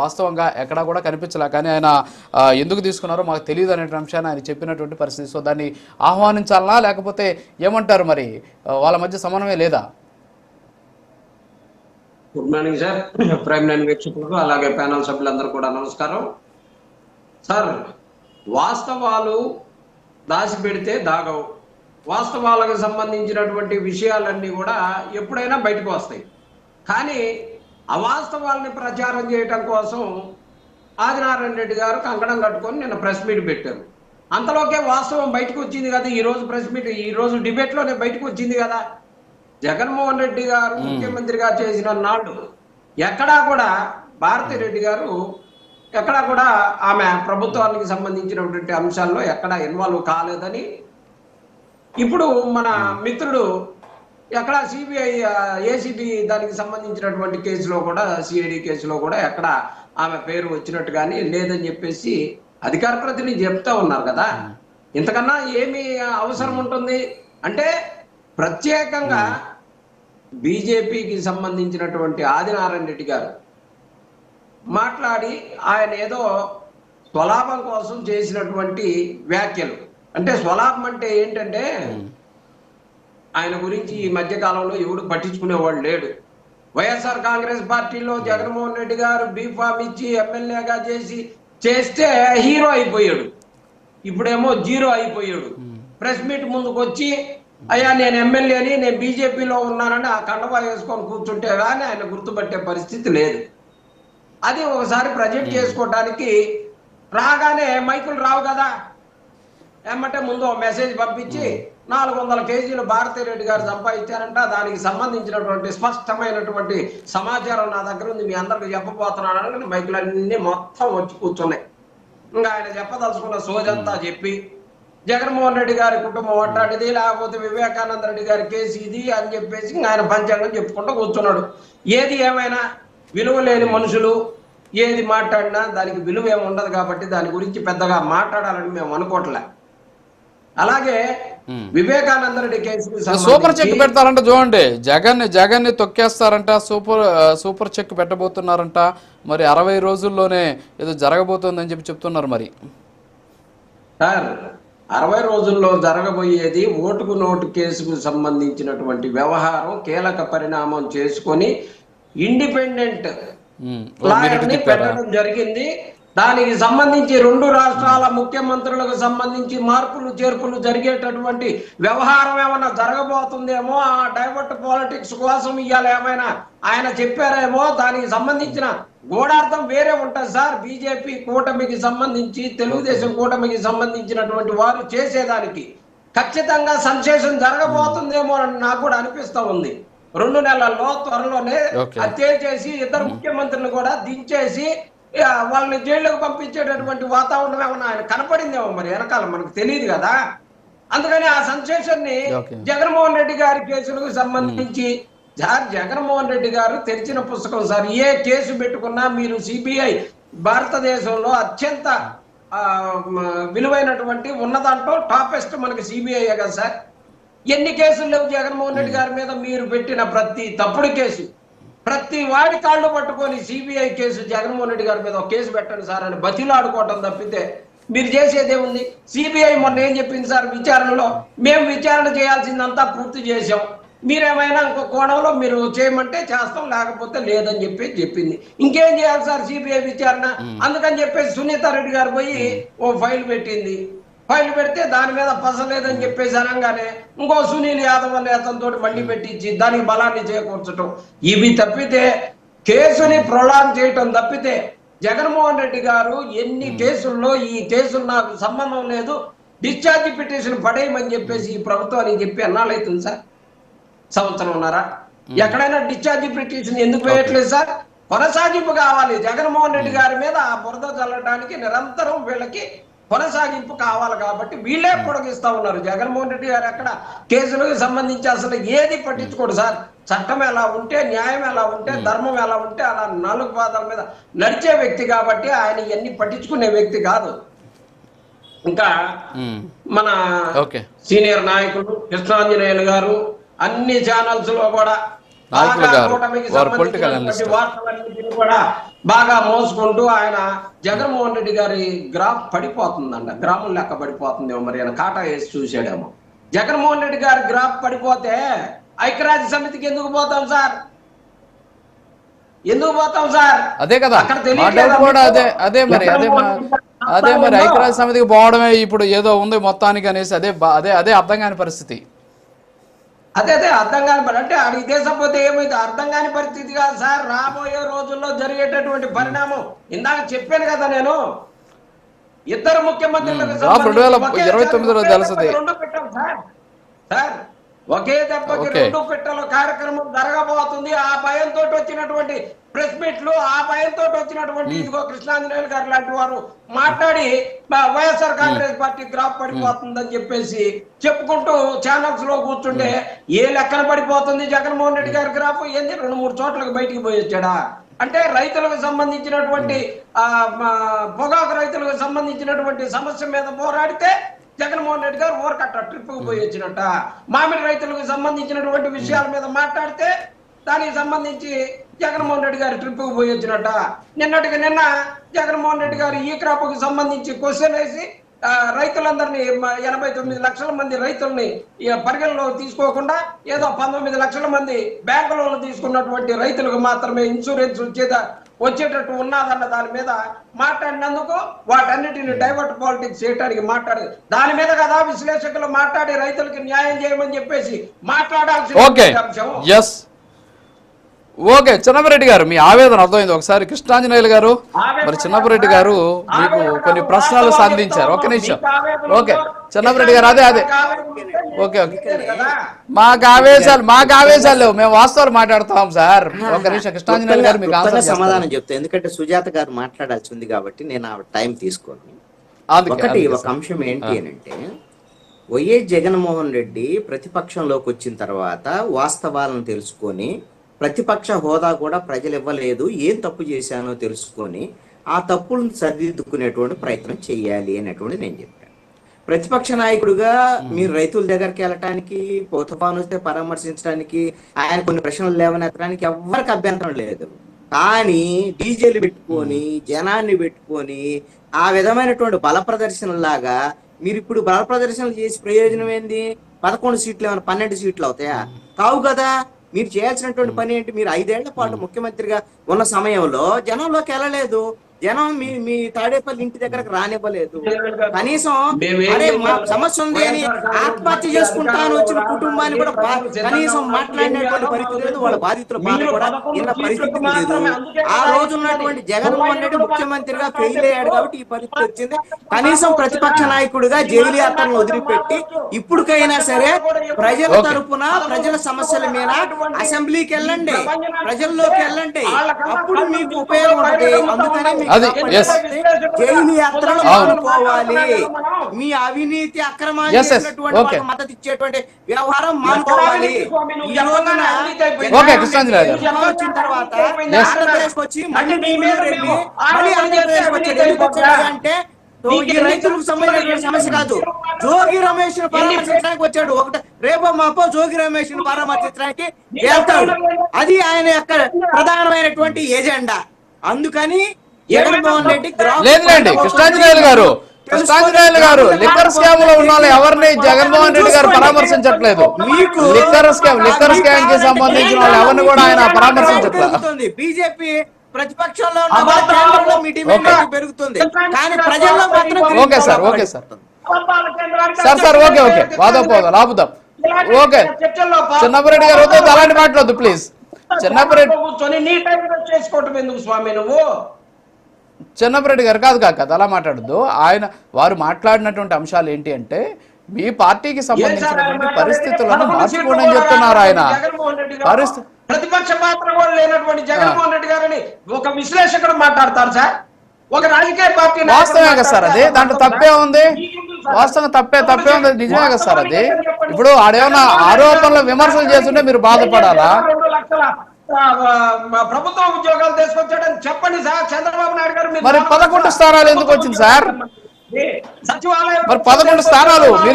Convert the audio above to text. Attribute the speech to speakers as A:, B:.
A: వాస్తవంగా ఎక్కడా కూడా కనిపించలే. కానీ ఆయన ఎందుకు తీసుకున్నారో మాకు తెలియదు అనే అంశాన్ని ఆయన చెప్పినటువంటి పరిస్థితి. సో దాన్ని ఆహ్వానించాలనా లేకపోతే ఏమంటారు మరి? వాళ్ళ మధ్య సమన్వయం లేదా?
B: Good morning sir prime line వీక్షకులకు అలాగే ప్యానల్ సభ్యులందరూ కూడా నమస్కారం. సార్ వాస్తవాలు దాచిపెడితే దాగవు. వాస్తవాలకు సంబంధించినటువంటి విషయాలన్నీ కూడా ఎప్పుడైనా బయటకు వస్తాయి. కానీ అవాస్తవాల్ని ప్రచారం చేయటం కోసం ఆదినారాయణ రెడ్డి గారు కంకణం కట్టుకొని నిన్న ప్రెస్ మీట్ పెట్టారు. అంతలోకే వాస్తవం బయటకు వచ్చింది కదా ఈ రోజు ప్రెస్ మీట్ ఈ రోజు డిబేట్లోనే బయటకు వచ్చింది కదా. జగన్మోహన్ రెడ్డి గారు ముఖ్యమంత్రిగా చేసిన నాడు ఎక్కడా కూడా భారతి రెడ్డి గారు ఎక్కడా కూడా ఆమె ప్రభుత్వానికి సంబంధించినటువంటి అంశాల్లో ఎక్కడా ఇన్వాల్వ్ కాలేదని. ఇప్పుడు మన మిత్రుడు ఎక్కడ సిబిఐ ఏసీబీ దానికి సంబంధించినటువంటి కేసులో కూడా సిఐడి కేసులో కూడా ఎక్కడ ఆమె పేరు వచ్చినట్టు కానీ లేదని చెప్పేసి అధికార ప్రతినిధి చెప్తా ఉన్నారు కదా. ఇంతకన్నా ఏమి అవసరం ఉంటుంది? అంటే ప్రత్యేకంగా బీజేపీకి సంబంధించినటువంటి ఆదినారాయణ రెడ్డి గారు మాట్లాడి ఆయన ఏదో స్వలాభం కోసం చేసినటువంటి వ్యాఖ్యలు. అంటే స్వలాభం అంటే ఏంటంటే ఆయన గురించి ఈ మధ్య కాలంలో ఎవడు పట్టించుకునేవాడు లేడు. వైఎస్ఆర్ కాంగ్రెస్ పార్టీలో జగన్మోహన్ రెడ్డి గారు బీఫామ్ ఇచ్చి ఎమ్మెల్యేగా చేసి చేస్తే హీరో అయిపోయాడు. ఇప్పుడేమో జీరో అయిపోయాడు. ప్రెస్ మీట్ ముందుకు వచ్చి అయ్యా నేను ఎమ్మెల్యేని నేను బీజేపీలో ఉన్నానని ఆ కండవా వేసుకొని కూర్చుంటే కానీ ఆయన గుర్తుపట్టే పరిస్థితి లేదు. అది ఒకసారి ప్రజెంట్ చేసుకోవటానికి రాగానే మైకులు రావు కదా. ఏమంటే ముందు మెసేజ్ పంపించి నాలుగు వందల కేజీలు భారతీరెడ్డి గారు సంపాదించారంట. దానికి సంబంధించినటువంటి స్పష్టమైనటువంటి సమాచారం నా దగ్గర ఉంది. మీ అందరికి చెప్పబోతున్నానని మైకులన్నీ మొత్తం వచ్చి కూర్చున్నాయి. ఇంకా ఆయన చెప్పదలుచుకున్న సోజంతా చెప్పి జగన్మోహన్ రెడ్డి గారి కుటుంబం అట్టాడిది లేకపోతే వివేకానంద రెడ్డి గారి కేసు ఇది అని చెప్పేసి ఇంకా ఆయన పంచాంగం చెప్పుకుంటూ కూర్చున్నాడు. ఏది ఏమైనా విలువ లేని మనుషులు ఏది మాట్లాడినా దానికి విలువ ఏమి ఉండదు కాబట్టి దాని గురించి పెద్దగా మాట్లాడాలని మేము అనుకోవట్లే. అలాగే. వివేకానంద రెడ్డి కేసుకు
A: సూపర్ చెక్ పెడతారంట చూడండి. జగన్ జగన్ని తొక్కేస్తారంట సూపర్ సూపర్ చెక్ పెట్టబోతున్నారంట. మరి అరవై రోజుల్లోనే ఏదో జరగబోతోందని చెప్పి చెప్తున్నారు మరి.
B: సార్ అరవై రోజుల్లో జరగబోయేది ఓటుకు నోటు కేసుకు సంబంధించినటువంటి వ్యవహారం కీలక పరిణామం చేసుకొని ఇండిపెండెంట్
A: ఉమ్, ఓ
B: లాయర్
A: మీరేంటి
B: ని
A: తిప్పారా?
B: పెట్టడం జరిగింది. దానికి సంబంధించి రెండు రాష్ట్రాల ముఖ్యమంత్రులకు సంబంధించి మార్పులు చేర్పులు జరిగేటటువంటి వ్యవహారం ఏమైనా జరగబోతుందేమో ఆ డైవర్ట్ పాలిటిక్స్ కోసం ఇవాళ ఏమైనా ఆయన చెప్పారేమో దానికి సంబంధించిన గూఢార్థం వేరే ఉంటుంది సార్. బీజేపీ కూటమికి సంబంధించి తెలుగుదేశం కూటమికి సంబంధించినటువంటి వారు చేసేదానికి ఖచ్చితంగా సంశేషం జరగబోతుందేమో అని నాకు కూడా అనిపిస్తా ఉంది. రెండు నెలల్లో త్వరలోనే. హత్య చేసి ఇద్దరు ముఖ్యమంత్రులు కూడా దించేసి వాళ్ళని జైళ్ళకు పంపించేటటువంటి వాతావరణం ఏమన్నా ఆయన కనపడిందేమో మరి వెనకాల మనకు తెలియదు కదా. అందుకని ఆ
A: సెన్సేషన్ని.
B: జగన్మోహన్ రెడ్డి గారి కేసులకు సంబంధించి సార్ జగన్మోహన్ రెడ్డి గారు తెరిచిన పుస్తకం సార్ ఏ కేసు పెట్టుకున్నా మీరు సిబిఐ భారతదేశంలో అత్యంత విలువైనటువంటి ఉన్నదాంట్లో టాపెస్ట్ మనకి సిబిఐ కదా సార్? ఎన్ని కేసులు లేవు జగన్మోహన్ రెడ్డి గారి మీద మీరు పెట్టిన ప్రతి తప్పుడు కేసు? ప్రతి వాడి కాళ్ళు పట్టుకొని సిబిఐ కేసు జగన్మోహన్ రెడ్డి గారి మీద ఒక కేసు పెట్టండి సార్ అని బతిలాడుకోవటం తప్పితే మీరు చేసేదే ఉంది. సిబిఐ మొన్న ఏం చెప్పింది సార్ విచారణలో? మేము విచారణ చేయాల్సిందంతా పూర్తి చేశాం. మీరేమైనా ఇంకో కోణంలో మీరు చేయమంటే చేస్తాం లేకపోతే లేదని చెప్పి చెప్పింది. ఇంకేం చేయాలి సార్ సిబిఐ విచారణ? అందుకని చెప్పేసి సునీత రెడ్డి గారు పోయి ఓ ఫైల్ పెట్టింది. ఫైల్ పెడితే దాని మీద పసలేదని చెప్పేసి అనగానే ఇంకో సునీల్ యాదవ్ అనే అతనితో మళ్ళీ పెట్టించి దానికి బలాన్ని చేకూర్చడం ఇవి తప్పితే కేసుని ప్రొలాంగ్ చేయటం తప్పితే జగన్మోహన్ రెడ్డి గారు ఎన్ని కేసుల్లో ఈ కేసులు నాకు సంబంధం లేదు డిశ్చార్జ్ పిటిషన్ పడేయమని చెప్పేసి ఈ ప్రభుత్వానికి చెప్పి అన్నాళ్ళు అవుతుంది సార్. సంవత్సరం ఉన్నారా? ఎక్కడైనా డిశ్చార్జ్ పిటిషన్ ఎందుకు వేయట్లేదు సార్? కొనసాగింపు కావాలి. జగన్మోహన్ రెడ్డి గారి మీద ఆ బురద చల్లడానికి నిరంతరం వీళ్ళకి కొనసాగింపు కావాలి కాబట్టి వీళ్ళే పొడిగిస్తా ఉన్నారు. జగన్మోహన్ రెడ్డి గారు ఎక్కడ కేసులకు సంబంధించి అసలు ఏది పట్టించుకోడు సార్. చట్టం ఎలా ఉంటే న్యాయం ఎలా ఉంటే ధర్మం ఎలా ఉంటే అలా నాలుగు పాదాల మీద నడిచే వ్యక్తి కాబట్టి ఆయన ఇవన్నీ పట్టించుకునే వ్యక్తి కాదు. ఇంకా మన సీనియర్ నాయకులు కృష్ణాంజనేయులు గారు అన్ని ఛానల్స్లో కూడా
A: నాయకులు
B: బాగా
A: గారు. వారు పొలిటికల్
B: కూడా బాగా మోసుకుంటూ ఆయన జగన్మోహన్ రెడ్డి గారి గ్రాఫ్ పడిపోతుందంట. గ్రామం లెక్క పడిపోతుందేమో మరి ఆయన కాటా వేసి చూసాడేమో జగన్మోహన్ రెడ్డి గారి గ్రాఫ్ పడిపోతే ఐక్యరాజ్య సమితికి ఎందుకు పోతాం సార్? ఎందుకు పోతాం సార్?
A: అదే కదా. కూడా? అదే అదే మరి అదే అదే మరి ఐక్యరాజ్య సమితికి పోవడమే ఇప్పుడు ఏదో ఉంది మొత్తానికి అనేసి అదే అదే అదే అర్థం కాని పరిస్థితి.
B: అదే అదే అర్థం కాని పరి అంటే అడిగి దేశపోతే ఏమైతే అర్థం కాని పరిస్థితి కాదు సార్. రాబోయే రోజుల్లో జరిగేటటువంటి పరిణామం. ఇందాక చెప్పాను కదా నేను. ఇద్దరు ముఖ్యమంత్రులకు
A: రెండు
B: సారి పెట్టాం సార్. సార్ ఒకే దెబ్బకి. రెండు పెట్టెల కార్యక్రమం జరగబోతుంది. ఆ భయంతో వచ్చినటువంటి ప్రెస్ మీట్లు ఆ భయంతో వచ్చినటువంటి ఇదిగో కృష్ణాంజనేయులు గారు లాంటి వారు మాట్లాడి వైఎస్ఆర్ కాంగ్రెస్ పార్టీ గ్రాఫ్ పడిపోతుందని చెప్పేసి చెప్పుకుంటూ ఛానల్స్లో కూర్చుంటే ఏ లెక్కన పడిపోతుంది? జగన్మోహన్ రెడ్డి గారి గ్రాఫ్ ఏంది? రెండు మూడు చోట్లకు బయటికి పోయి వచ్చాడా? అంటే రైతులకు సంబంధించినటువంటి పొగాకు రైతులకు సంబంధించినటువంటి సమస్య మీద పోరాడితే జగన్మోహన్ రెడ్డి గారు ఊరకట్ట ట్రిప్ పోయి వచ్చినట్ట. మామిడి రైతులకు సంబంధించినటువంటి విషయాల మీద మాట్లాడితే దానికి సంబంధించి జగన్మోహన్ రెడ్డి గారి ట్రిప్ పోయి వచ్చినట్ట. నిన్నటికి నిన్న జగన్మోహన్ రెడ్డి గారు ఈ క్రాప్కి సంబంధించి క్వశ్చన్ వేసి రైతులందరినీ ఎనభై తొమ్మిది లక్షల మంది రైతుల్ని పరిగణలో తీసుకోకుండా ఏదో పంతొమ్మిది లక్షల మంది బ్యాంకు లోన్లు తీసుకున్నటువంటి రైతులకు మాత్రమే ఇన్సూరెన్స్ వచ్చేదా వచ్చేటట్టు ఉన్నదన్న దాని మీద మాట్లాడినందుకు వాటన్నిటిని డైవర్ట్ పాలిటిక్స్ చేయడానికి మాట్లాడి దాని మీద కదా విశ్లేషకులు మాట్లాడి రైతులకి న్యాయం చేయమని చెప్పేసి మాట్లాడాల్సిన అంశం.
A: ఓకే చిన్నపరెడ్డి గారు మీ ఆవేదన అర్థమైంది. ఒకసారి కృష్ణాంజనేయులు గారు మరి చిన్నపరెడ్డి గారు మీకు కొన్ని ప్రశ్నలు సంధించారు. ఒక నిమిషం. ఓకే చిన్నపరెడ్డి గారు అదే అదే. Okay okay. మాకు ఆవేశాలు మాకు ఆవేశాలు లేవు. మేము వాస్తవాలు మాట్లాడుతాం సార్. ఒక నిమిషం కృష్ణాంజనేయులు గారు మీకు ఆన్సర్
C: సమాధానం చెప్తా ఎందుకంటే సుజాత గారు మాట్లాడాల్సి ఉంది కాబట్టి నేను ఆ టైం తీసుకోను.
A: అందుకే
C: ఒకటి ఒక. అంశం ఏంటి అని అంటే వైఎస్ జగన్మోహన్ రెడ్డి ప్రతిపక్షంలోకి వచ్చిన తర్వాత వాస్తవాలను తెలుసుకొని ప్రతిపక్ష హోదా కూడా ప్రజలు ఇవ్వలేదు ఏం తప్పు చేశానో తెలుసుకొని ఆ తప్పులను సరిదిద్దుకునేటువంటి ప్రయత్నం చేయాలి అనేటువంటి నేను చెప్పాను. ప్రతిపక్ష నాయకుడిగా మీరు రైతుల దగ్గరికి వెళ్ళటానికి తుఫాను వస్తే పరామర్శించడానికి ఆయన కొన్ని ప్రశ్నలు లేవనెత్తడానికి ఎవ్వరికి అభ్యంతరం లేదు. కానీ డీజేలు పెట్టుకొని జనాన్ని పెట్టుకొని ఆ విధమైనటువంటి బల ప్రదర్శనలాగా మీరు ఇప్పుడు బల ప్రదర్శనలు చేసి ప్రయోజనం ఏంది? పదకొండు సీట్లు ఏమైనా పన్నెండు సీట్లు అవుతాయా? కావు కదా. మీరు చేయాల్సినటువంటి పని ఏంటి? మీరు ఐదేళ్ళ పాటు ముఖ్యమంత్రిగా ఉన్న సమయంలో జనంలోకి వెళ్ళలేదు. జనం మీ మీ తాడేపల్లి ఇంటి దగ్గరకు రానివ్వలేదు. కనీసం అరే మా సమస్య ఉంది అని ఆత్మహత్య చేసుకుంటాను వచ్చిన కుటుంబాన్ని కూడా కనీసం మాట్లాడినటువంటి పరిస్థితి లేదు. వాళ్ళ బాధితుల బాధ కూడా విన్న పరిస్థితి లేదు. ఆ రోజు ఉన్నటువంటి జగన్మోహన్ రెడ్డి ముఖ్యమంత్రిగా ఫెయిల్ అయ్యాడు కాబట్టి ఈ పరిస్థితి వచ్చింది. కనీసం ప్రతిపక్ష నాయకుడిగా జైలు యాత్రను వదిలిపెట్టి ఇప్పటికైనా సరే ప్రజల. తరపున ప్రజల సమస్యల మీద అసెంబ్లీకి వెళ్ళండి. ప్రజల్లోకి వెళ్ళండి. అప్పుడు మీకు ఉపయోగం ఉంటది అందుకనే మీకు
A: అది.
C: జైలు. మానుకోవాలి మీ అవినీతి అక్రమాలు. చేసినటువంటి మద్దతు ఇచ్చేటువంటి వ్యవహారం మానుకోవాలి
A: ఓకే, కృష్ణాంజలి
C: వచ్చిన తర్వాత. ఆంధ్రప్రదేశ్ వచ్చి మళ్ళీ మళ్ళీ ఆంధ్రప్రదేశ్ ఎందుకు వచ్చాడు అంటే రైతులకు సంబంధించిన సమస్య కాదు. జోగి రమేష్ పరామర్శించడానికి వచ్చాడు. ఒకటి రేపో మాపో జోగి రమేష్ పరామర్శించడానికి వెళ్తాడు. అది ఆయన యొక్క ప్రధానమైనటువంటి ఎజెండా అందుకని జగన్మోహన్ రెడ్డి
A: లేదులేండి కృష్ణాంజనేయులు గారు కృష్ణాంజనేయులు గారు లిక్కర్ స్కామ్లో ఉన్న ఎవరిని జగన్మోహన్ రెడ్డి గారు పరామర్శించట్లేదు.
C: మీకు
A: లిక్కర్ స్కామ్ లిక్కర్ స్కామ్కి సంబంధించిన వాళ్ళు ఎవరిని కూడా ఆయన పరామర్శించట్లేదు
C: పెరుగుతుంది. బీజేపీ ప్రతిపక్షంలో. పెరుగుతుంది. కానీ ప్రజల్లో మాత్రం
A: okay sir okay sir. Sir sir okay okay. వాదోపోదాం ఆపుదాం. ఓకే. చిన్నపరెడ్డి గారు వద్దు అలాంటి మాట్లాడద్దు ప్లీజ్ చిన్నపరెడ్డి
B: కూర్చొని నీ టైం చేసుకోవటం ఎందుకు స్వామి నువ్వు?
A: చిన్నపరెడ్డి గారు కాదు కాదు అలా మాట్లాడద్దు. ఆయన వారు మాట్లాడినటువంటి అంశాలు ఏంటి అంటే మీ పార్టీకి సంబంధించినటువంటి పరిస్థితులను మార్చుకోండి చెప్తున్నారు ఆయన. పరిస్థితి
B: ప్రతిపక్ష పాత్ర కూడా లేనటువంటి జగన్మోహన్ రెడ్డి గారని ఒక విశ్లేషకుడు మాట్లాడతారు సార్. ఒక రాజకీయ పార్టీ
A: వాస్తవమే కదా సార్ అది. దాంట్లో తప్పే ఉంది? వాస్తవంగా తప్పే తప్పే ఉంది. నిజమే కదా సార్ అది. ఇప్పుడు ఆడేమన్నా ఆరోపణలు విమర్శలు చేస్తుంటే మీరు బాధపడాలా?
B: ప్రభుత్వ ఉద్యోగాలు తీసుకొచ్చాడని చెప్పండి సార్. చంద్రబాబు నాయుడు గారు మీరు
A: మరి పదకొండు స్థానాలు ఎందుకు వచ్చింది సార్?
B: సచివాలయం
A: మరి పదకొండు స్థానాలు